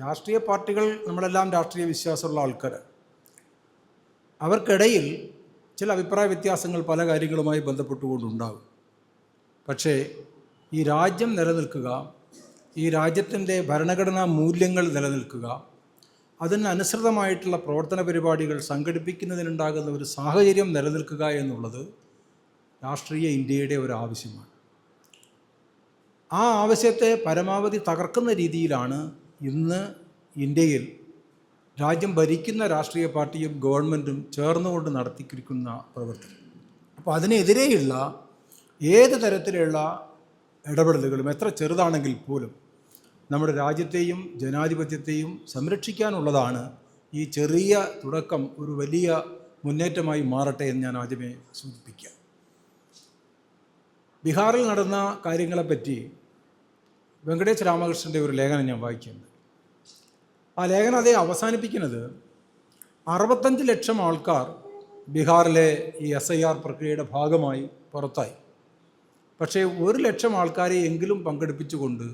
രാഷ്ട്രീയ പാർട്ടികൾ നമ്മളെല്ലാം രാഷ്ട്രീയ വിശ്വാസമുള്ള ആൾക്കാർ അവർക്കിടയിൽ ചില അഭിപ്രായ വ്യത്യാസങ്ങൾ പല കാര്യങ്ങളുമായി ബന്ധപ്പെട്ടുകൊണ്ടുണ്ടാകും. പക്ഷേ ഈ രാജ്യം നിലനിൽക്കുക ഈ രാജ്യത്തിന്റെ ഭരണഘടനാ മൂല്യങ്ങൾ നിലനിൽക്കുക അതിനനുസൃതമായിട്ടുള്ള പ്രവർത്തന പരിപാടികൾ സംഘടിപ്പിക്കുന്നതിനുണ്ടാകുന്ന ഒരു സാഹചര്യം നിലനിൽക്കുക എന്നുള്ളത് രാഷ്ട്രീയ ഇന്ത്യയുടെ ഒരു ആവശ്യമാണ്. ആ ആവശ്യത്തെ പരമാവധി തകർക്കുന്ന രീതിയിലാണ് ഇന്ന് ഇന്ത്യയിൽ രാജ്യം ഭരിക്കുന്ന രാഷ്ട്രീയ പാർട്ടിയും ഗവൺമെന്റും ചേർന്നുകൊണ്ട് നടത്തിയിരിക്കുന്ന പ്രവൃത്തി അപ്പോൾ അതിനെതിരെയുള്ള ഏത് തരത്തിലുള്ള ഇടപെടലുകളും എത്ര ചെറുതാണെങ്കിൽ പോലും നമ്മുടെ രാജ്യത്തെയും ജനാധിപത്യത്തെയും സംരക്ഷിക്കാനുള്ളതാണ് ഈ ചെറിയ തുടക്കം ഒരു വലിയ മുന്നേറ്റമായി മാറട്ടെ എന്ന് ഞാൻ ആദ്യമേ സൂചിപ്പിക്കാം. ബീഹാറിൽ നടന്ന കാര്യങ്ങളെപ്പറ്റി വെങ്കടേഷ് രാമകൃഷ്ണന്റെ ഒരു ലേഖനം ഞാൻ വായിക്കുന്നത് ആ ലേഖനം അതേ അവസാനിപ്പിക്കുന്നത് അറുപത്തഞ്ച് ലക്ഷം ആൾക്കാർ ബീഹാറിലെ ഈ എസ് ഐ ആർ പ്രക്രിയയുടെ ഭാഗമായി പുറത്തായി. പക്ഷേ ഒരു ലക്ഷം ആൾക്കാരെ എങ്കിലും പങ്കെടുപ്പിച്ചുകൊണ്ട്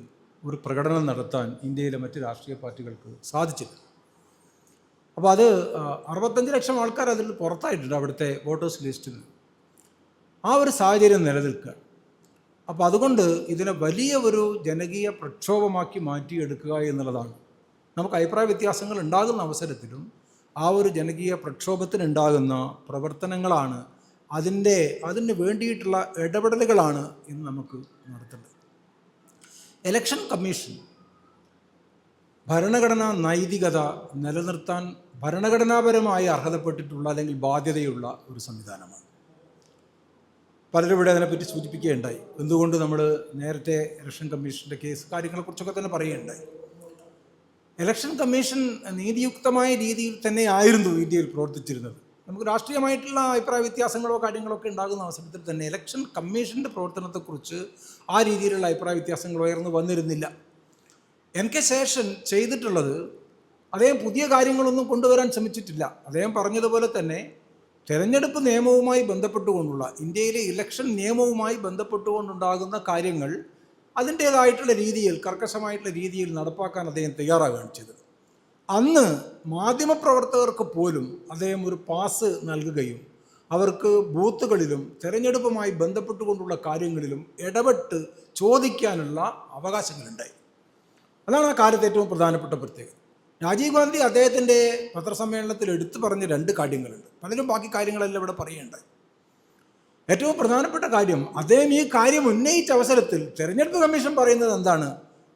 ഒരു പ്രകടനം നടത്താൻ ഇന്ത്യയിലെ മറ്റ് രാഷ്ട്രീയ പാർട്ടികൾക്ക് സാധിച്ചില്ല. അപ്പോൾ അത് അറുപത്തഞ്ച് ലക്ഷം ആൾക്കാർ അതിൽ പുറത്തായിട്ടുണ്ട് അവിടുത്തെ വോട്ടേഴ്സ് ലിസ്റ്റിൽ. ആ ഒരു സാഹചര്യം നിലനിൽക്കുക അപ്പോൾ അതുകൊണ്ട് ഇതിനെ വലിയ ഒരു ജനകീയ പ്രക്ഷോഭമാക്കി മാറ്റിയെടുക്കുക എന്നുള്ളതാണ്. നമുക്ക് അഭിപ്രായ വ്യത്യാസങ്ങൾ ഉണ്ടാകുന്ന അവസരത്തിലും ആ ഒരു ജനകീയ പ്രക്ഷോഭത്തിനുണ്ടാകുന്ന പ്രവർത്തനങ്ങളാണ് അതിന്റെ അതിന് വേണ്ടിയിട്ടുള്ള ഇടപെടലുകളാണ് ഇന്ന് നമുക്ക് നടത്തേണ്ടത് ഇലക്ഷൻ കമ്മീഷൻ ഭരണഘടനാ നൈതികത നിലനിർത്താൻ ഭരണഘടനാപരമായി അർഹതപ്പെട്ടിട്ടുള്ള അല്ലെങ്കിൽ ബാധ്യതയുള്ള ഒരു സംവിധാനമാണ്. പലരും ഇവിടെ അതിനെപ്പറ്റി സൂചിപ്പിക്കുകയുണ്ടായി. എന്തുകൊണ്ട് നമ്മൾ നേരത്തെ ഇലക്ഷൻ കമ്മീഷന്റെ കേസ് കാര്യങ്ങളെക്കുറിച്ചൊക്കെ തന്നെ പറയുകയുണ്ടായി. ഇലക്ഷൻ കമ്മീഷൻ നീതിയുക്തമായ രീതിയിൽ തന്നെ ആയിരുന്നു ഇന്ത്യയിൽ പ്രവർത്തിച്ചിരുന്നത്. നമുക്ക് രാഷ്ട്രീയമായിട്ടുള്ള അഭിപ്രായ വ്യത്യാസങ്ങളോ കാര്യങ്ങളോ ഒക്കെ ഉണ്ടാകുന്ന അവസരത്തിൽ തന്നെ ഇലക്ഷൻ കമ്മീഷന്റെ പ്രവർത്തനത്തെക്കുറിച്ച് ആ രീതിയിലുള്ള അഭിപ്രായ വ്യത്യാസങ്ങൾ ഉയർന്നു വന്നിരുന്നില്ല. എൻ കെ ശേഷൻ ചെയ്തിട്ടുള്ളത് അദ്ദേഹം പുതിയ കാര്യങ്ങളൊന്നും കൊണ്ടുവരാൻ ശ്രമിച്ചിട്ടില്ല. അദ്ദേഹം പറഞ്ഞതുപോലെ തന്നെ തെരഞ്ഞെടുപ്പ് നിയമവുമായി ബന്ധപ്പെട്ടുകൊണ്ടുള്ള ഇന്ത്യയിലെ ഇലക്ഷൻ നിയമവുമായി ബന്ധപ്പെട്ടുകൊണ്ടുണ്ടാകുന്ന കാര്യങ്ങൾ അതിന്റേതായിട്ടുള്ള രീതിയിൽ കർക്കശമായിട്ടുള്ള രീതിയിൽ നടപ്പാക്കാൻ അദ്ദേഹം തയ്യാറാകുകയാണ് ചെയ്തത്. അന്ന് മാധ്യമപ്രവർത്തകർക്ക് പോലും അദ്ദേഹം ഒരു പാസ് നൽകുകയും അവർക്ക് ബൂത്തുകളിലും തെരഞ്ഞെടുപ്പുമായി ബന്ധപ്പെട്ടുകൊണ്ടുള്ള കാര്യങ്ങളിലും ഇടപെട്ട് ചോദിക്കാനുള്ള അവകാശങ്ങളുണ്ടായി. അതാണ് ആ കാര്യത്തെ ഏറ്റവും പ്രധാനപ്പെട്ട പ്രത്യേകത. രാജീവ് ഗാന്ധി അദ്ദേഹത്തിന്റെ പത്രസമ്മേളനത്തിൽ എടുത്തു പറഞ്ഞ രണ്ട് കാര്യങ്ങളുണ്ട്. അതിലും ബാക്കി കാര്യങ്ങളെല്ലാം ഇവിടെ പറയേണ്ട ഏറ്റവും പ്രധാനപ്പെട്ട കാര്യം അദ്ദേഹം ഈ കാര്യം ഉന്നയിച്ച അവസരത്തിൽ തെരഞ്ഞെടുപ്പ് കമ്മീഷൻ പറയുന്നത് എന്താണ്?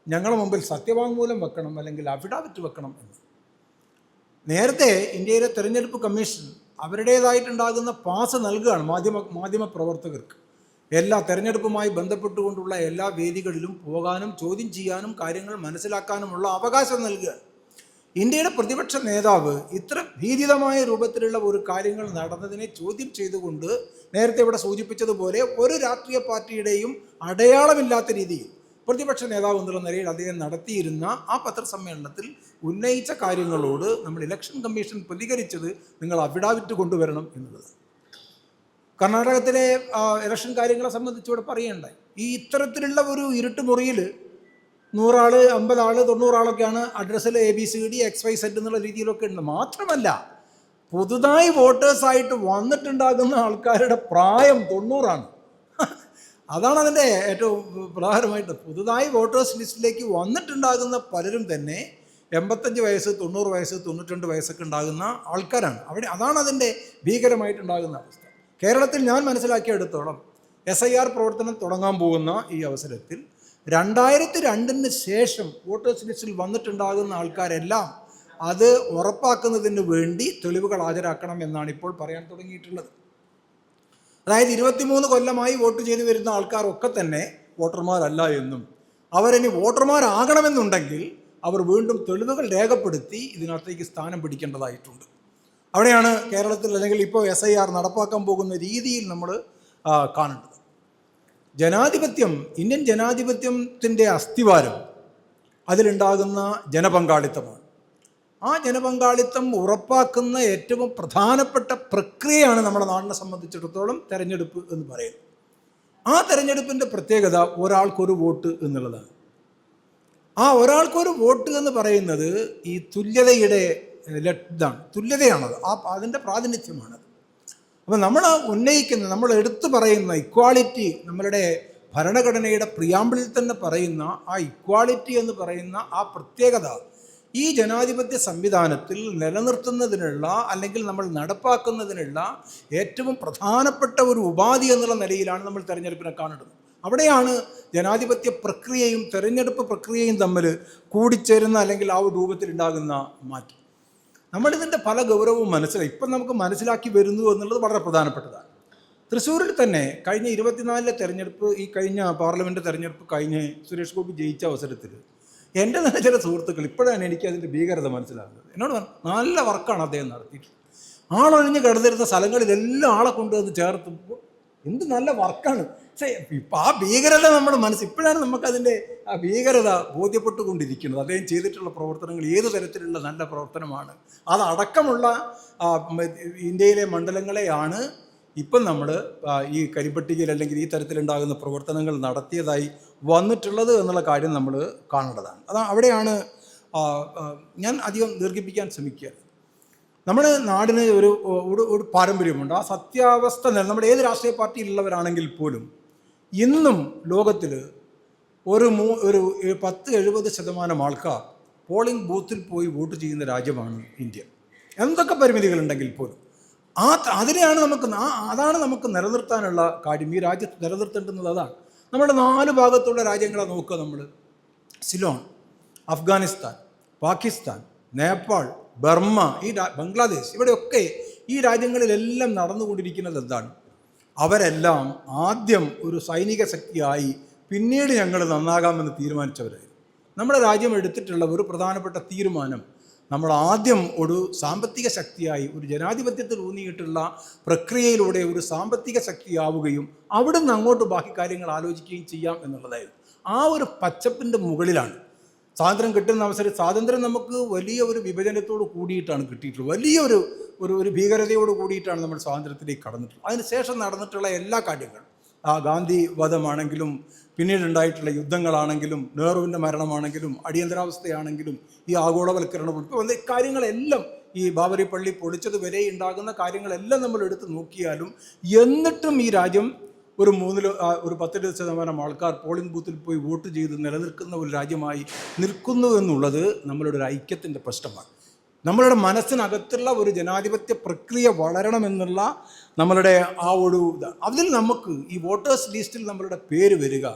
ഞങ്ങളുടെ മുമ്പിൽ സത്യവാങ്മൂലം വെക്കണം അല്ലെങ്കിൽ അഫിഡാവിറ്റ് വെക്കണം എന്ന്. നേരത്തെ ഇന്ത്യയിലെ തെരഞ്ഞെടുപ്പ് കമ്മീഷൻ അവരുടേതായിട്ടുണ്ടാകുന്ന പാസ് നൽകുകയാണ് മാധ്യമ മാധ്യമ പ്രവർത്തകർക്ക്. എല്ലാ തെരഞ്ഞെടുപ്പുമായി ബന്ധപ്പെട്ടുകൊണ്ടുള്ള എല്ലാ വേദികളിലും പോകാനും ചോദ്യം ചെയ്യാനും കാര്യങ്ങൾ മനസ്സിലാക്കാനുമുള്ള അവകാശം നൽകുകയാണ്. ഇന്ത്യയുടെ പ്രതിപക്ഷ നേതാവ് ഇത്ര ഭീതിതമായ രൂപത്തിലുള്ള ഒരു കാര്യങ്ങൾ നടന്നതിനെ ചോദ്യം ചെയ്തുകൊണ്ട് നേരത്തെ ഇവിടെ സൂചിപ്പിച്ചതുപോലെ ഒരു രാഷ്ട്രീയ പാർട്ടിയുടെയും അടയാളമില്ലാത്ത രീതിയിൽ പ്രതിപക്ഷ നേതാവ് എന്നുള്ള നിലയിൽ അദ്ദേഹം നടത്തിയിരുന്ന ആ പത്രസമ്മേളനത്തിൽ ഉന്നയിച്ച കാര്യങ്ങളോട് നമ്മൾ ഇലക്ഷൻ കമ്മീഷൻ പ്രതികരിച്ചത് നിങ്ങൾ അഫിഡാവിറ്റ് കൊണ്ടുവരണം എന്നുള്ളത്. കർണാടകത്തിലെ ഇലക്ഷൻ കാര്യങ്ങളെ സംബന്ധിച്ച് ഇവിടെ പറയുണ്ടായി. ഈ ഇത്തരത്തിലുള്ള ഒരു ഇരുട്ട് മുറിയിൽ നൂറാൾ അമ്പതാൾ തൊണ്ണൂറാളൊക്കെയാണ് അഡ്രസ്സിൽ A B C D X Y Z എന്നുള്ള രീതിയിലൊക്കെ ഉണ്ട്. മാത്രമല്ല പുതുതായി വോട്ടേഴ്സായിട്ട് വന്നിട്ടുണ്ടാകുന്ന ആൾക്കാരുടെ പ്രായം തൊണ്ണൂറാണ്. അതാണ് അതിന്റെ ഏറ്റവും പ്രധാനമായിട്ട്. പുതുതായി വോട്ടേഴ്സ് ലിസ്റ്റിലേക്ക് വന്നിട്ടുണ്ടാകുന്ന പലരും തന്നെ എൺപത്തഞ്ച് വയസ്സ് തൊണ്ണൂറ് വയസ്സ് തൊണ്ണൂറ്റിരണ്ട് വയസ്സൊക്കെ ഉണ്ടാകുന്ന ആൾക്കാരാണ്. അവിടെ അതാണ് അതിന്റെ ഭീകരമായിട്ടുണ്ടാകുന്ന അവസ്ഥ. കേരളത്തിൽ ഞാൻ മനസ്സിലാക്കിയെടുത്തോളം എസ് ഐ ആർ പ്രവർത്തനം തുടങ്ങാൻ പോകുന്ന ഈ അവസരത്തിൽ രണ്ടായിരത്തി രണ്ടിന് ശേഷം വോട്ടേഴ്സ് ലിസ്റ്റിൽ വന്നിട്ടുണ്ടാകുന്ന ആൾക്കാരെല്ലാം അത് ഉറപ്പാക്കുന്നതിന് വേണ്ടി തെളിവുകൾ ഹാജരാക്കണം എന്നാണ് ഇപ്പോൾ പറയാൻ തുടങ്ങിയിട്ടുള്ളത്. അതായത് ഇരുപത്തിമൂന്ന് കൊല്ലമായി വോട്ട് ചെയ്തു വരുന്ന ആൾക്കാരൊക്കെ തന്നെ വോട്ടർമാരല്ല എന്നും അവരിനി വോട്ടർമാരാകണമെന്നുണ്ടെങ്കിൽ അവർ വീണ്ടും തെളിവുകൾ രേഖപ്പെടുത്തി ഇതിനകത്തേക്ക് സ്ഥാനം പിടിക്കേണ്ടതായിട്ടുണ്ട്. അവിടെയാണ് കേരളത്തിൽ അല്ലെങ്കിൽ ഇപ്പോൾ എസ് നടപ്പാക്കാൻ പോകുന്ന രീതിയിൽ നമ്മൾ കാണേണ്ടത്. ജനാധിപത്യം ഇന്ത്യൻ ജനാധിപത്യത്തിന്റെ അസ്ഥിവാരം അതിലുണ്ടാകുന്ന ജനപങ്കാളിത്തമാണ്. ആ ജനപങ്കാളിത്തം ഉറപ്പാക്കുന്ന ഏറ്റവും പ്രധാനപ്പെട്ട പ്രക്രിയയാണ് നമ്മുടെ നാടിനെ സംബന്ധിച്ചിടത്തോളം തെരഞ്ഞെടുപ്പ് എന്ന് പറയുന്നത്. ആ തെരഞ്ഞെടുപ്പിന്റെ പ്രത്യേകത ഒരാൾക്കൊരു വോട്ട് എന്നുള്ളതാണ്. ആ ഒരാൾക്കൊരു വോട്ട് എന്ന് പറയുന്നത് ഈ തുല്യതയുടെ ഇതാണ്. തുല്യതയാണത്. ആ അതിന്റെ പ്രാതിനിധ്യമാണത്. അപ്പോൾ നമ്മൾ ഉന്നയിക്കുന്ന നമ്മൾ എടുത്തു പറയുന്ന ഇക്വാളിറ്റി നമ്മളുടെ ഭരണഘടനയുടെ പ്രിയാമ്പിളിൽ തന്നെ പറയുന്ന ആ ഇക്വാളിറ്റി എന്ന് പറയുന്ന ആ പ്രത്യേകത ഈ ജനാധിപത്യ സംവിധാനത്തിൽ നിലനിർത്തുന്നതിനുള്ള അല്ലെങ്കിൽ നമ്മൾ നടപ്പാക്കുന്നതിനുള്ള ഏറ്റവും പ്രധാനപ്പെട്ട ഒരു ഉപാധി എന്നുള്ള നിലയിലാണ് നമ്മൾ തിരഞ്ഞെടുപ്പിനെ കാണുന്നത്. അവിടെയാണ് ജനാധിപത്യ പ്രക്രിയയും തെരഞ്ഞെടുപ്പ് പ്രക്രിയയും തമ്മിൽ കൂടിച്ചേരുന്ന അല്ലെങ്കിൽ ആ രൂപത്തിലുണ്ടാകുന്ന മാറ്റം. നമ്മളിതിന്റെ പല ഗൗരവവും മനസ്സിലായി ഇപ്പം നമുക്ക് മനസ്സിലാക്കി വരുന്നു എന്നുള്ളത് വളരെ പ്രധാനപ്പെട്ടതാണ്. തൃശ്ശൂരിൽ തന്നെ കഴിഞ്ഞ ഇരുപത്തിനാലിലെ തെരഞ്ഞെടുപ്പ് ഈ കഴിഞ്ഞ പാർലമെന്റ് തെരഞ്ഞെടുപ്പ് കഴിഞ്ഞ് സുരേഷ് ഗോപി ജയിച്ച അവസരത്തിൽ എന്റെ തന്നെ ചില സുഹൃത്തുക്കൾ ഇപ്പോഴാണ് എനിക്ക് അതിന്റെ ഭീകരത മനസ്സിലാകുന്നത്. എന്നോട് പറഞ്ഞു നല്ല വർക്കാണ് അദ്ദേഹം നടത്തിയിട്ടുള്ളത്. ആളൊഴിഞ്ഞ് കിടന്നിരുന്ന സ്ഥലങ്ങളിലെല്ലാം ആളെ കൊണ്ടുവന്ന് ചേർത്തുമ്പോൾ എന്ത് നല്ല വർക്കാണ്. പക്ഷേ ഇപ്പം ആ ഭീകരത നമ്മുടെ മനസ്സ് ഇപ്പോഴാണ് നമുക്കതിന്റെ ആ ഭീകരത ബോധ്യപ്പെട്ടുകൊണ്ടിരിക്കുന്നത്. അദ്ദേഹം ചെയ്തിട്ടുള്ള പ്രവർത്തനങ്ങൾ ഏത് തരത്തിലുള്ള നല്ല പ്രവർത്തനമാണ്? അതടക്കമുള്ള ഇന്ത്യയിലെ മണ്ഡലങ്ങളെയാണ് ഇപ്പം നമ്മൾ ഈ കരിപ്പട്ടികയിൽ അല്ലെങ്കിൽ ഈ തരത്തിലുണ്ടാകുന്ന പ്രവർത്തനങ്ങൾ നടത്തിയതായി വന്നിട്ടുള്ളത് എന്നുള്ള കാര്യം നമ്മൾ കാണേണ്ടതാണ്. അതാ അവിടെയാണ് ഞാൻ അധികം ദീർഘിപ്പിക്കാൻ ശ്രമിക്കുക നമ്മുടെ നാടിന് ഒരു ഒരു പാരമ്പര്യമുണ്ട്. ആ സത്യാവസ്ഥ നമ്മുടെ ഏത് രാഷ്ട്രീയ പാർട്ടിയിലുള്ളവരാണെങ്കിൽ പോലും ഇന്നും ലോകത്തിൽ ഒരു മൂ ഒരു പത്ത് എഴുപത് ശതമാനം ആൾക്കാർ പോളിംഗ് ബൂത്തിൽ പോയി വോട്ട് ചെയ്യുന്ന രാജ്യമാണ് ഇന്ത്യ. എന്തൊക്കെ പരിമിതികളുണ്ടെങ്കിൽ പോലും. ആ അതിനെയാണ് നമുക്ക് അതാണ് നമുക്ക് നിലനിർത്താനുള്ള കാര്യം. ഈ രാജ്യത്ത് നിലനിർത്തേണ്ടുന്നത് അതാണ്. നമ്മുടെ നാല് ഭാഗത്തുള്ള രാജ്യങ്ങളെ നോക്കുക നമ്മൾ സിലോൺ അഫ്ഗാനിസ്ഥാൻ പാകിസ്ഥാൻ നേപ്പാൾ ബർമ്മ ഈ ബംഗ്ലാദേശ് ഇവിടെയൊക്കെ ഈ രാജ്യങ്ങളിലെല്ലാം നടന്നുകൊണ്ടിരിക്കുന്നത് എന്താണ്? അവരെല്ലാം ആദ്യം ഒരു സൈനിക ശക്തിയായി പിന്നീട് ഞങ്ങൾ നന്നാകാമെന്ന് തീരുമാനിച്ചവരായിരുന്നു. നമ്മുടെ രാജ്യം എടുത്തിട്ടുള്ള ഒരു പ്രധാനപ്പെട്ട തീരുമാനം നമ്മൾ ആദ്യം ഒരു സാമ്പത്തിക ശക്തിയായി ഒരു ജനാധിപത്യത്തിൽ ഊന്നിയിട്ടുള്ള പ്രക്രിയയിലൂടെ ഒരു സാമ്പത്തിക ശക്തിയാവുകയും അവിടുന്ന് അങ്ങോട്ട് ബാക്കി കാര്യങ്ങൾ ആലോചിക്കുകയും ചെയ്യാം എന്നുള്ളതായിരുന്നു. ആ ഒരു പച്ചപ്പിന്റെ മുകളിലാണ് സ്വാതന്ത്ര്യം കിട്ടുന്ന അവസരം സ്വാതന്ത്ര്യം നമുക്ക് വലിയ ഒരു വിഭജനത്തോട് കൂടിയിട്ടാണ് കിട്ടിയിട്ടുള്ളത്. വലിയൊരു ഒരു ഒരു ഭീകരതയോട് കൂടിയിട്ടാണ് നമ്മൾ സ്വാതന്ത്ര്യത്തിലേക്ക് കടന്നിട്ടുള്ളത്. അതിനുശേഷം നടന്നിട്ടുള്ള എല്ലാ കാര്യങ്ങളും ആ ഗാന്ധി വധമാണെങ്കിലും പിന്നീടുണ്ടായിട്ടുള്ള യുദ്ധങ്ങളാണെങ്കിലും നെഹ്റുവിന്റെ മരണമാണെങ്കിലും അടിയന്തരാവസ്ഥയാണെങ്കിലും ഈ ആഗോളവൽക്കരണം വന്ന കാര്യങ്ങളെല്ലാം ഈ ബാബരി പള്ളി പൊളിച്ചത് വരെ ഉണ്ടാകുന്ന കാര്യങ്ങളെല്ലാം നമ്മൾ എടുത്ത് നോക്കിയാലും എന്നിട്ടും ഈ രാജ്യം ഒരു മൂന്നിൽ ഒരു പത്തിരുപത് ശതമാനം ആൾക്കാർ പോളിംഗ് ബൂത്തിൽ പോയി വോട്ട് ചെയ്ത് നിലനിൽക്കുന്ന ഒരു രാജ്യമായി നിൽക്കുന്നു എന്നുള്ളത് നമ്മളുടെ ഒരു ഐക്യത്തിന്റെ പ്രശ്നമാണ്. നമ്മളുടെ മനസ്സിനകത്തുള്ള ഒരു ജനാധിപത്യ പ്രക്രിയ വളരണമെന്നുള്ള നമ്മളുടെ ആ ഒരു അതിൽ നമുക്ക് ഈ വോട്ടേഴ്സ് ലിസ്റ്റിൽ നമ്മളുടെ പേര് വരിക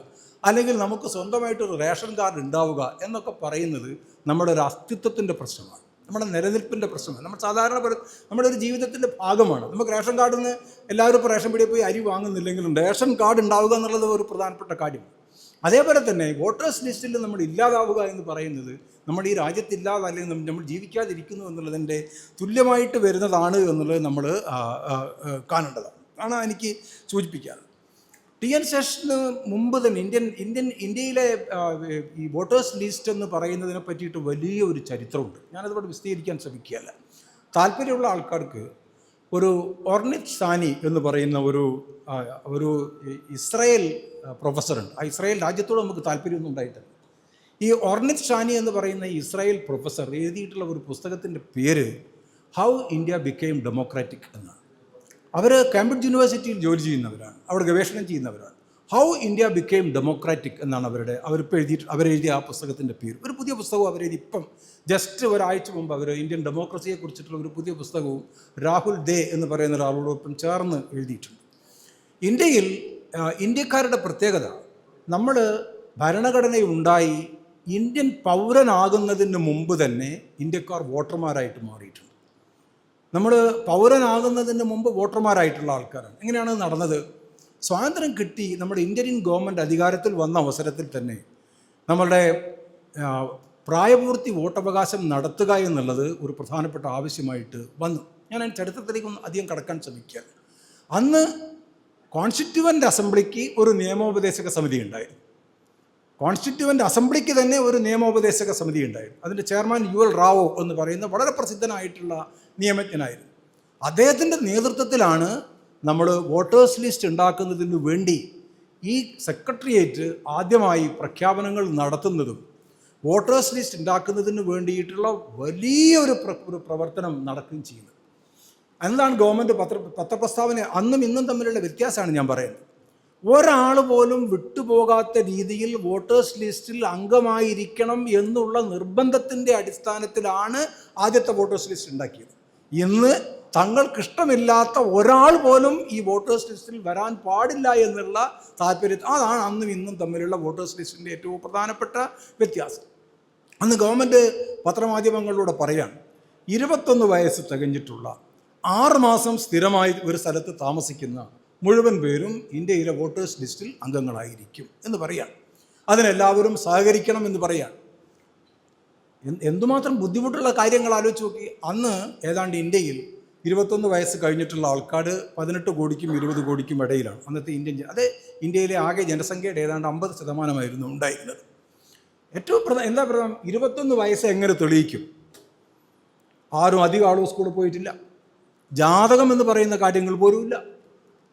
അല്ലെങ്കിൽ നമുക്ക് സ്വന്തമായിട്ടൊരു റേഷൻ കാർഡ് ഉണ്ടാവുക എന്നൊക്കെ പറയുന്നത് നമ്മുടെ ഒരു അസ്തിത്വത്തിന്റെ പ്രശ്നമാണ്. നമ്മുടെ നിലനിൽപ്പിന്റെ പ്രശ്നമാണ്. നമ്മൾ സാധാരണ നമ്മുടെ ഒരു ജീവിതത്തിന്റെ ഭാഗമാണ്. നമുക്ക് റേഷൻ കാർഡിൽ നിന്ന് എല്ലാവരും ഇപ്പോൾ റേഷൻ പീടിയ പോയി അരി വാങ്ങുന്നില്ലെങ്കിലും റേഷൻ കാർഡ് ഉണ്ടാവുക എന്നുള്ളത് ഒരു പ്രധാനപ്പെട്ട കാര്യമാണ്. അതേപോലെ തന്നെ വോട്ടേഴ്സ് ലിസ്റ്റിൽ നമ്മൾ ഇല്ലാതാവുക എന്ന് പറയുന്നത് നമ്മൾ ഈ രാജ്യത്തില്ലാതെ അല്ലെങ്കിൽ നമ്മൾ- ജീവിക്കാതിരിക്കുന്നു എന്നുള്ളതിന്റെ തുല്യമായിട്ട് വരുന്നതാണ് എന്നുള്ളത് നമ്മൾ കാണേണ്ടതാണ്. ആണ് എനിക്ക് സൂചിപ്പിക്കാറ് ടി എൻ ശേഷന് മുമ്പ് തന്നെ ഇന്ത്യൻ ഇന്ത്യൻ ഇന്ത്യയിലെ ഈ വോട്ടേഴ്സ് ലിസ്റ്റ് എന്ന് പറയുന്നതിനെ പറ്റിയിട്ട് വലിയ ഒരു ചരിത്രമുണ്ട്. ഞാനതുകൊണ്ട് വിശദീകരിക്കാൻ ശ്രമിക്കുകയല്ല. താല്പര്യമുള്ള ആൾക്കാർക്ക് ഒരു ഓർണിത് സാനി എന്ന് പറയുന്ന ഒരു ഒരു ഇസ്രയേൽ പ്രൊഫസറുണ്ട്. ആ ഇസ്രായേൽ രാജ്യത്തോട് നമുക്ക് താല്പര്യമൊന്നും ഉണ്ടായിട്ടില്ല. ഈ ഓർണിത് ഷാനി എന്ന് പറയുന്ന ഇസ്രായേൽ പ്രൊഫസർ എഴുതിയിട്ടുള്ള ഒരു പുസ്തകത്തിന്റെ പേര് ഹൗ ഇന്ത്യ ബിക്കെയിം ഡെമോക്രാറ്റിക് എന്നാണ് അവർ കാംബ്രിഡ്ജ് യൂണിവേഴ്സിറ്റിയിൽ ജോലി ചെയ്യുന്നവരാണ്. അവിടെ ഗവേഷണം ചെയ്യുന്നവരാണ്. ഹൗ ഇന്ത്യ ബിക്കെയിം ഡെമോക്രാറ്റിക് എന്നാണ് അവരുടെ അവരിപ്പോൾ എഴുതിയിട്ട് അവരെഴുതിയ ആ പുസ്തകത്തിന്റെ പേര്. ഒരു പുതിയ പുസ്തകവും അവരെഴുതി ഇപ്പം ജസ്റ്റ് ഒരാഴ്ച മുമ്പ് അവർ ഇന്ത്യൻ ഡെമോക്രസിയെ കുറിച്ചിട്ടുള്ള ഒരു പുതിയ പുസ്തകവും രാഹുൽ ദേ എന്ന് പറയുന്ന ഒരാളോടൊപ്പം ചേർന്ന് എഴുതിയിട്ടുണ്ട്. ഇന്ത്യയിൽ ഇന്ത്യക്കാരുടെ പ്രത്യേകത നമ്മൾ ഭരണഘടനയുണ്ടായി ഇന്ത്യൻ പൗരനാകുന്നതിന് മുമ്പ് തന്നെ ഇന്ത്യക്കാർ വോട്ടർമാരായിട്ട് മാറിയിട്ടുണ്ട്. നമ്മൾ പൗരനാകുന്നതിന് മുമ്പ് വോട്ടർമാരായിട്ടുള്ള ആൾക്കാരാണ്. എങ്ങനെയാണ് നടന്നത്? സ്വാതന്ത്ര്യം കിട്ടി നമ്മുടെ ഇന്ത്യൻ ഗവൺമെന്റ് അധികാരത്തിൽ വന്ന അവസരത്തിൽ തന്നെ നമ്മളുടെ പ്രായപൂർത്തി വോട്ടവകാശം നടത്തുക എന്നുള്ളത് ഒരു പ്രധാനപ്പെട്ട ആവശ്യമായിട്ട് വന്നു. ഞാൻ അതിന് ചരിത്രത്തിലേക്കൊന്നും അധികം കടക്കാൻ ശ്രമിക്കുക അന്ന് കോൺസ്റ്റിറ്റ്യുവന്റ് അസംബ്ലിക്ക് ഒരു നിയമോപദേശക സമിതി ഉണ്ടായിരുന്നു. കോൺസ്റ്റിറ്റ്യുവന്റ് അസംബ്ലിക്ക് തന്നെ ഒരു നിയമോപദേശക സമിതി ഉണ്ടായിരുന്നു. അതിന്റെ ചെയർമാൻ യു എൽ റാവോ എന്ന് പറയുന്ന വളരെ പ്രസിദ്ധനായിട്ടുള്ള നിയമജ്ഞനായിരുന്നു. അദ്ദേഹത്തിന്റെ നേതൃത്വത്തിലാണ് നമ്മൾ വോട്ടേഴ്സ് ലിസ്റ്റ് ഉണ്ടാക്കുന്നതിന് വേണ്ടി ഈ സെക്രട്ടേറിയറ്റ് ആദ്യമായി പ്രഖ്യാപനങ്ങൾ നടത്തുന്നതും വോട്ടേഴ്സ് ലിസ്റ്റ് ഉണ്ടാക്കുന്നതിന് വേണ്ടിയിട്ടുള്ള വലിയൊരു ഒരു പ്രവർത്തനം നടക്കുകയും ചെയ്യുന്നത്. എന്താണ് ഗവൺമെന്റ് പത്ര പത്രപ്രസ്താവന. അന്നും ഇന്നും തമ്മിലുള്ള വ്യത്യാസമാണ് ഞാൻ പറയുന്നത്. ഒരാൾ പോലും വിട്ടുപോകാത്ത രീതിയിൽ വോട്ടേഴ്സ് ലിസ്റ്റിൽ അംഗമായിരിക്കണം എന്നുള്ള നിർബന്ധത്തിന്റെ അടിസ്ഥാനത്തിലാണ് ആദ്യത്തെ വോട്ടേഴ്സ് ലിസ്റ്റ് ഉണ്ടാക്കിയത്. ഇന്ന് തങ്ങൾക്കിഷ്ടമില്ലാത്ത ഒരാൾ പോലും ഈ വോട്ടേഴ്സ് ലിസ്റ്റിൽ വരാൻ പാടില്ല എന്നുള്ള താല്പര്യം അതാണ് അന്നും ഇന്നും തമ്മിലുള്ള വോട്ടേഴ്സ് ലിസ്റ്റിന്റെ ഏറ്റവും പ്രധാനപ്പെട്ട വ്യത്യാസം. അന്ന് ഗവൺമെന്റ് പത്രമാധ്യമങ്ങളിലൂടെ പറയാണ് ഇരുപത്തൊന്ന് വയസ്സ് തികഞ്ഞിട്ടുള്ള ആറ് മാസം സ്ഥിരമായി ഒരു സ്ഥലത്ത് താമസിക്കുന്ന മുഴുവൻ പേരും ഇന്ത്യയിലെ വോട്ടേഴ്സ് ലിസ്റ്റിൽ അംഗങ്ങളായിരിക്കും എന്ന് പറയാം. അതിനെല്ലാവരും സഹകരിക്കണം എന്ന് പറയാം. എന്ത് എന്തുമാത്രം ബുദ്ധിമുട്ടുള്ള കാര്യങ്ങൾ ആലോചിച്ച് നോക്കി. അന്ന് ഏതാണ്ട് ഇന്ത്യയിൽ ഇരുപത്തൊന്ന് വയസ്സ് കഴിഞ്ഞിട്ടുള്ള ആൾക്കാർ പതിനെട്ട് കോടിക്കും ഇരുപത് കോടിക്കും ഇടയിലാണ് അന്നത്തെ ഇന്ത്യൻ അത് ഇന്ത്യയിലെ ആകെ ജനസംഖ്യയുടെ ഏതാണ്ട് അമ്പത് ശതമാനമായിരുന്നു ഉണ്ടായിരുന്നത്. ഏറ്റവും പ്രധാന എന്താ പ്രധാനം? ഇരുപത്തൊന്ന് വയസ്സ് എങ്ങനെ തെളിയിക്കും? ആരും അധികം ആളും സ്കൂളിൽ പോയിട്ടില്ല. ജാതകം എന്ന് പറയുന്ന കാര്യങ്ങൾ പോലും ഇല്ല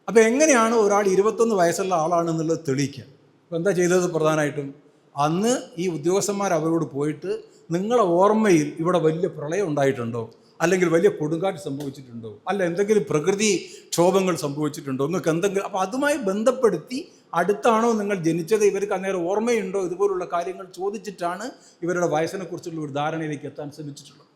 അപ്പോൾ എങ്ങനെയാണ് ഒരാൾ ഇരുപത്തൊന്ന് വയസ്സുള്ള ആളാണെന്നുള്ളത് തെളിയിക്കുക. അപ്പോൾ എന്താ ചെയ്തത് പ്രധാനമായിട്ടും? അന്ന് ഈ ഉദ്യോഗസ്ഥന്മാർ അവരോട് പോയിട്ട് നിങ്ങളെ ഓർമ്മയിൽ ഇവിടെ വലിയ പ്രളയം ഉണ്ടായിട്ടുണ്ടോ? അല്ലെങ്കിൽ വലിയ കൊടുങ്കാറ്റ് സംഭവിച്ചിട്ടുണ്ടോ? അല്ല എന്തെങ്കിലും പ്രകൃതി ക്ഷോഭങ്ങൾ സംഭവിച്ചിട്ടുണ്ടോ? നിങ്ങൾക്ക് എന്തെങ്കിലും അപ്പോൾ അതുമായി ബന്ധപ്പെടുത്തി അടുത്താണോ നിങ്ങൾ ജനിച്ചത്? ഇവർക്ക് അന്നേരം ഓർമ്മയുണ്ടോ? ഇതുപോലുള്ള കാര്യങ്ങൾ ചോദിച്ചിട്ടാണ് ഇവരുടെ വയസ്സിനെക്കുറിച്ചുള്ള ഒരു ധാരണയിലേക്ക് എത്താൻ ശ്രമിച്ചിട്ടുള്ളത്.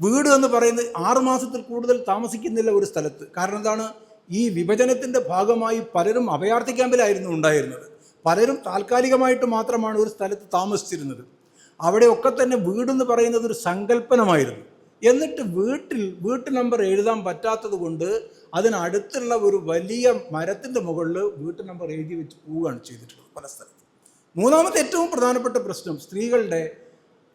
വീട് എന്ന് പറയുന്നത് ആറുമാസത്തിൽ കൂടുതൽ താമസിക്കുന്നില്ല ഒരു സ്ഥലത്ത്. കാരണം എന്താണ്? ഈ വിഭജനത്തിന്റെ ഭാഗമായി പലരും അഭയാർത്ഥി ക്യാമ്പിലായിരുന്നു ഉണ്ടായിരുന്നത്. പലരും താൽക്കാലികമായിട്ട് മാത്രമാണ് ഒരു സ്ഥലത്ത് താമസിച്ചിരുന്നത്. അവിടെയൊക്കെ തന്നെ വീടെന്ന് പറയുന്നത് ഒരു സങ്കല്പനമായിരുന്നു. എന്നിട്ട് വീട്ടിൽ വീട്ടു നമ്പർ എഴുതാൻ പറ്റാത്തത് കൊണ്ട് അതിനടുത്തുള്ള ഒരു വലിയ മരത്തിന്റെ മുകളിൽ വീട്ടു നമ്പർ എഴുതി വെച്ച് പോവുകയാണ് ചെയ്തിട്ടുള്ളത് പല സ്ഥലത്ത്. മൂന്നാമത്തെ ഏറ്റവും പ്രധാനപ്പെട്ട പ്രശ്നം സ്ത്രീകളുടെ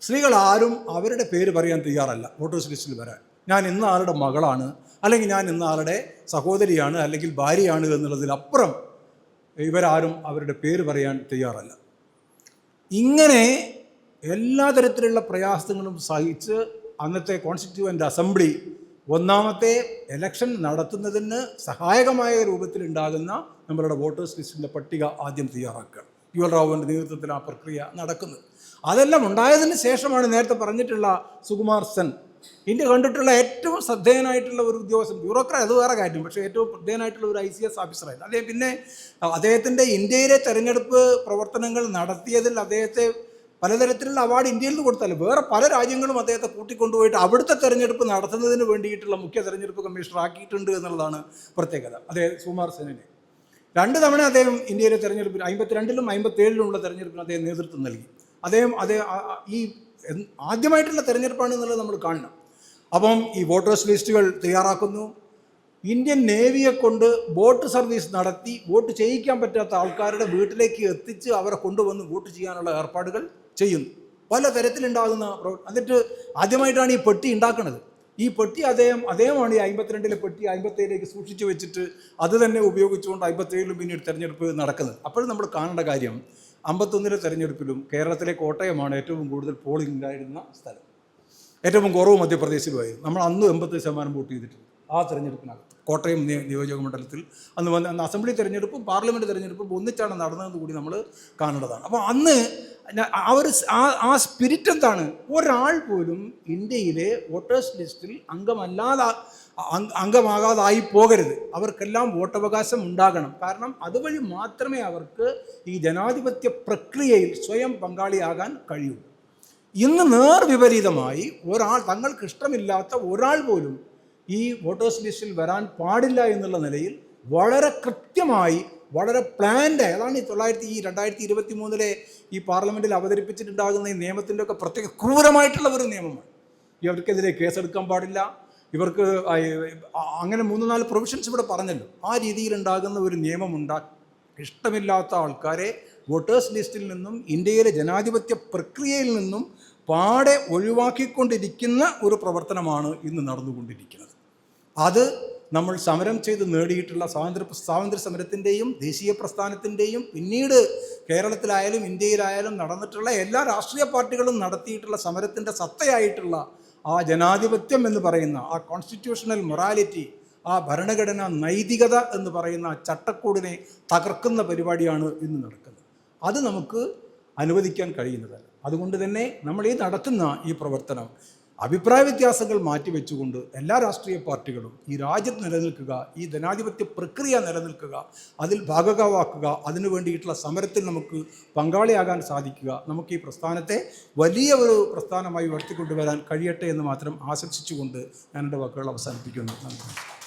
സ്ത്രീകൾ ആരും അവരുടെ പേര് പറയാൻ തയ്യാറല്ല. വോട്ടേഴ്സ് ലിസ്റ്റിൽ വരാൻ. ഞാൻ ഇന്ന് ആരുടെ മകളാണ്? അല്ലെങ്കിൽ ഞാൻ ഇന്ന് ആളുടെ സഹോദരിയാണ് അല്ലെങ്കിൽ ഭാര്യയാണ് എന്നുള്ളതിലപ്പുറം ഇവരാരും അവരുടെ പേര് പറയാൻ തയ്യാറല്ല. ഇങ്ങനെ എല്ലാ തരത്തിലുള്ള പ്രയാസങ്ങളും സഹിച്ച് അന്നത്തെ കോൺസ്റ്റിറ്റ്യൂവന്റ് അസംബ്ലി ഒന്നാമത്തെ ഇലക്ഷൻ നടത്തുന്നതിന് സഹായകമായ രൂപത്തിലുണ്ടാകുന്ന നമ്മളുടെ വോട്ടേഴ്സ് ലിസ്റ്റിന്റെ പട്ടിക ആദ്യം തയ്യാറാക്കുക. യു എൽ റാവുവിന്റെ നേതൃത്വത്തിൽ ആ പ്രക്രിയ നടക്കുന്നത്. അതെല്ലാം ഉണ്ടായതിന് ശേഷമാണ് നേരത്തെ പറഞ്ഞിട്ടുള്ള സുകുമാർ സെൻ ഇന്ത്യ കണ്ടിട്ടുള്ള ഏറ്റവും ശ്രദ്ധേയനായിട്ടുള്ള ഒരു ഉദ്യോഗസ്ഥൻ ബ്യൂറോക്രാറ്റ് അത് വേറെ കാര്യം പക്ഷേ ഏറ്റവും ശ്രദ്ധേയനായിട്ടുള്ള ഒരു ഐ സി എസ് ഓഫീസറായിരുന്നു അദ്ദേഹം പിന്നെ അദ്ദേഹത്തിന്റെ ഇന്ത്യയിലെ തെരഞ്ഞെടുപ്പ് പ്രവർത്തനങ്ങൾ നടത്തിയതിൽ അദ്ദേഹത്തെ പലതരത്തിലുള്ള അവാർഡ് ഇന്ത്യയിൽ നിന്ന് കൊടുത്താലും വേറെ പല രാജ്യങ്ങളും അദ്ദേഹത്തെ കൂട്ടിക്കൊണ്ടുപോയിട്ട് അവിടുത്തെ തെരഞ്ഞെടുപ്പ് നടത്തുന്നതിന് വേണ്ടിയിട്ടുള്ള മുഖ്യ തെരഞ്ഞെടുപ്പ് കമ്മീഷണർ ആക്കിയിട്ടുണ്ട് എന്നുള്ളതാണ് പ്രത്യേകത. അദ്ദേഹം സുമാർ സെനിനെ. രണ്ട് തവണ അദ്ദേഹം ഇന്ത്യയിലെ തെരഞ്ഞെടുപ്പിൽ അമ്പത്തിരണ്ടിലും അമ്പത്തേഴിലുമുള്ള തെരഞ്ഞെടുപ്പിന് അദ്ദേഹം നേതൃത്വം നൽകി. അദ്ദേഹം ആ- ഈ ആദ്യമായിട്ടുള്ള തെരഞ്ഞെടുപ്പാണ് എന്നുള്ളത് നമ്മൾ കാണണം. അപ്പം ഈ വോട്ടേഴ്സ് ലിസ്റ്റുകൾ തയ്യാറാക്കുന്നു. ഇന്ത്യൻ നേവിയെ കൊണ്ട് ബോട്ട് സർവീസ് നടത്തി വോട്ട് ചെയ്യിക്കാൻ പറ്റാത്ത ആൾക്കാരുടെ വീട്ടിലേക്ക് എത്തിച്ച് അവരെ കൊണ്ടുവന്ന് വോട്ട് ചെയ്യാനുള്ള ഏർപ്പാടുകൾ ചെയ്യുന്നു. പല തരത്തിലുണ്ടാകുന്ന എന്നിട്ട് ആദ്യമായിട്ടാണ് ഈ പെട്ടി ഉണ്ടാക്കുന്നത്. ഈ പെട്ടി അദ്ദേഹം അദ്ദേഹമാണ് ഈ അമ്പത്തിരണ്ടിലെ പെട്ടി അമ്പത്തേഴിലേക്ക് സൂക്ഷിച്ചു വെച്ചിട്ട് അത് തന്നെ ഉപയോഗിച്ചുകൊണ്ട് അമ്പത്തേഴിലും പിന്നീട് തെരഞ്ഞെടുപ്പ് നടക്കുന്നത്. അപ്പോൾ നമ്മൾ കാണേണ്ട കാര്യം അമ്പത്തൊന്നിലെ തെരഞ്ഞെടുപ്പിലും കേരളത്തിലെ കോട്ടയമാണ് ഏറ്റവും കൂടുതൽ പോളിംഗ് ഉണ്ടായിരുന്ന സ്ഥലം. ഏറ്റവും കുറവ് മധ്യപ്രദേശിലുമായിരുന്നു. നമ്മൾ അന്ന് എൺപത്തി ശതമാനം വോട്ട് ചെയ്തിട്ടുണ്ട് ആ തെരഞ്ഞെടുപ്പിനകത്ത്. കോട്ടയം നിയ- നിയോജക മണ്ഡലത്തിൽ അന്ന് വന്ന അന്ന് അസംബ്ലി തെരഞ്ഞെടുപ്പും പാർലമെന്റ് തെരഞ്ഞെടുപ്പും ഒന്നിച്ചാണ് നടന്നതെന്ന് കൂടി നമ്മൾ കാണേണ്ടതാണ്. അപ്പോൾ അന്ന് ആ ഒരു ആ ആ സ്പിരിറ്റ് എന്താണ്? ഒരാൾ പോലും ഇന്ത്യയിലെ വോട്ടേഴ്സ് ലിസ്റ്റിൽ അംഗമല്ലാതെ അംഗ- അംഗമാകാതായി പോകരുത്. അവർക്കെല്ലാം വോട്ടവകാശം ഉണ്ടാകണം. കാരണം അതുവഴി മാത്രമേ അവർക്ക് ഈ ജനാധിപത്യ പ്രക്രിയയിൽ സ്വയം പങ്കാളിയാകാൻ കഴിയൂ. ഇന്ന് നേർവിപരീതമായി ഒരാൾ തങ്ങൾക്ക് ഇഷ്ടമില്ലാത്ത ഒരാൾ പോലും ഈ വോട്ടേഴ്സ് ലിസ്റ്റിൽ വരാൻ പാടില്ല എന്നുള്ള നിലയിൽ വളരെ കൃത്യമായി വളരെ പ്ലാൻഡ് അതാണ് ഈ തൊള്ളായിരത്തി ഈ രണ്ടായിരത്തി ഇരുപത്തി മൂന്നിലെ ഈ പാർലമെന്റിൽ അവതരിപ്പിച്ചിട്ടുണ്ടാകുന്ന ഈ നിയമത്തിന്റെ ഒക്കെ പ്രത്യേക ക്രൂരമായിട്ടുള്ള ഒരു നിയമമാണ്. ഇവർക്കെതിരെ കേസെടുക്കാൻ പാടില്ല. ഇവർക്ക് അങ്ങനെ മൂന്ന് നാല് പ്രൊവിഷൻസ് ഇവിടെ പറഞ്ഞല്ലോ. ആ രീതിയിൽ ഉണ്ടാകുന്ന ഒരു നിയമം ഉണ്ടാ ഇഷ്ടമില്ലാത്ത ആൾക്കാരെ വോട്ടേഴ്സ് ലിസ്റ്റിൽ നിന്നും ഇന്ത്യയിലെ ജനാധിപത്യ പ്രക്രിയയിൽ നിന്നും പാടെ ഒഴിവാക്കിക്കൊണ്ടിരിക്കുന്ന ഒരു പ്രവർത്തനമാണ് ഇന്ന് നടന്നുകൊണ്ടിരിക്കുന്നത്. അത് നമ്മൾ സമരം ചെയ്ത് നേടിയിട്ടുള്ള സ്വാതന്ത്ര്യ സ്വാതന്ത്ര്യ സമരത്തിന്റെയും ദേശീയ പ്രസ്ഥാനത്തിന്റെയും പിന്നീട് കേരളത്തിലായാലും ഇന്ത്യയിലായാലും നടന്നിട്ടുള്ള എല്ലാ രാഷ്ട്രീയ പാർട്ടികളും നടത്തിയിട്ടുള്ള സമരത്തിന്റെ സത്തയായിട്ടുള്ള ആ ജനാധിപത്യം എന്ന് പറയുന്ന ആ കോൺസ്റ്റിറ്റ്യൂഷണൽ മൊറാലിറ്റി ആ ഭരണഘടന നൈതികത എന്ന് പറയുന്ന ചട്ടക്കൂടിനെ തകർക്കുന്ന പരിപാടിയാണ് ഇന്ന് നടക്കുന്നത്. അത് നമുക്ക് അനുവദിക്കാൻ കഴിയുന്നത് അതുകൊണ്ട് തന്നെ നമ്മൾ ഈ നടത്തുന്ന ഈ പ്രവർത്തനം അഭിപ്രായ വ്യത്യാസങ്ങൾ മാറ്റിവെച്ചുകൊണ്ട് എല്ലാ രാഷ്ട്രീയ പാർട്ടികളും ഈ രാജ്യത്ത് നിലനിൽക്കുക ഈ ജനാധിപത്യ പ്രക്രിയ നിലനിൽക്കുക അതിൽ ഭാഗകമാക്കുക അതിനു വേണ്ടിയിട്ടുള്ള സമരത്തിൽ നമുക്ക് പങ്കാളിയാകാൻ സാധിക്കുക നമുക്ക് ഈ പ്രസ്ഥാനത്തെ വലിയ ഒരു പ്രസ്ഥാനമായി വളർത്തിക്കൊണ്ടുവരാൻ കഴിയട്ടെ എന്ന് മാത്രം ആശംസിച്ചുകൊണ്ട് ഞാൻ എന്റെ വാക്കുകൾ അവസാനിപ്പിക്കുന്നു. നന്ദി.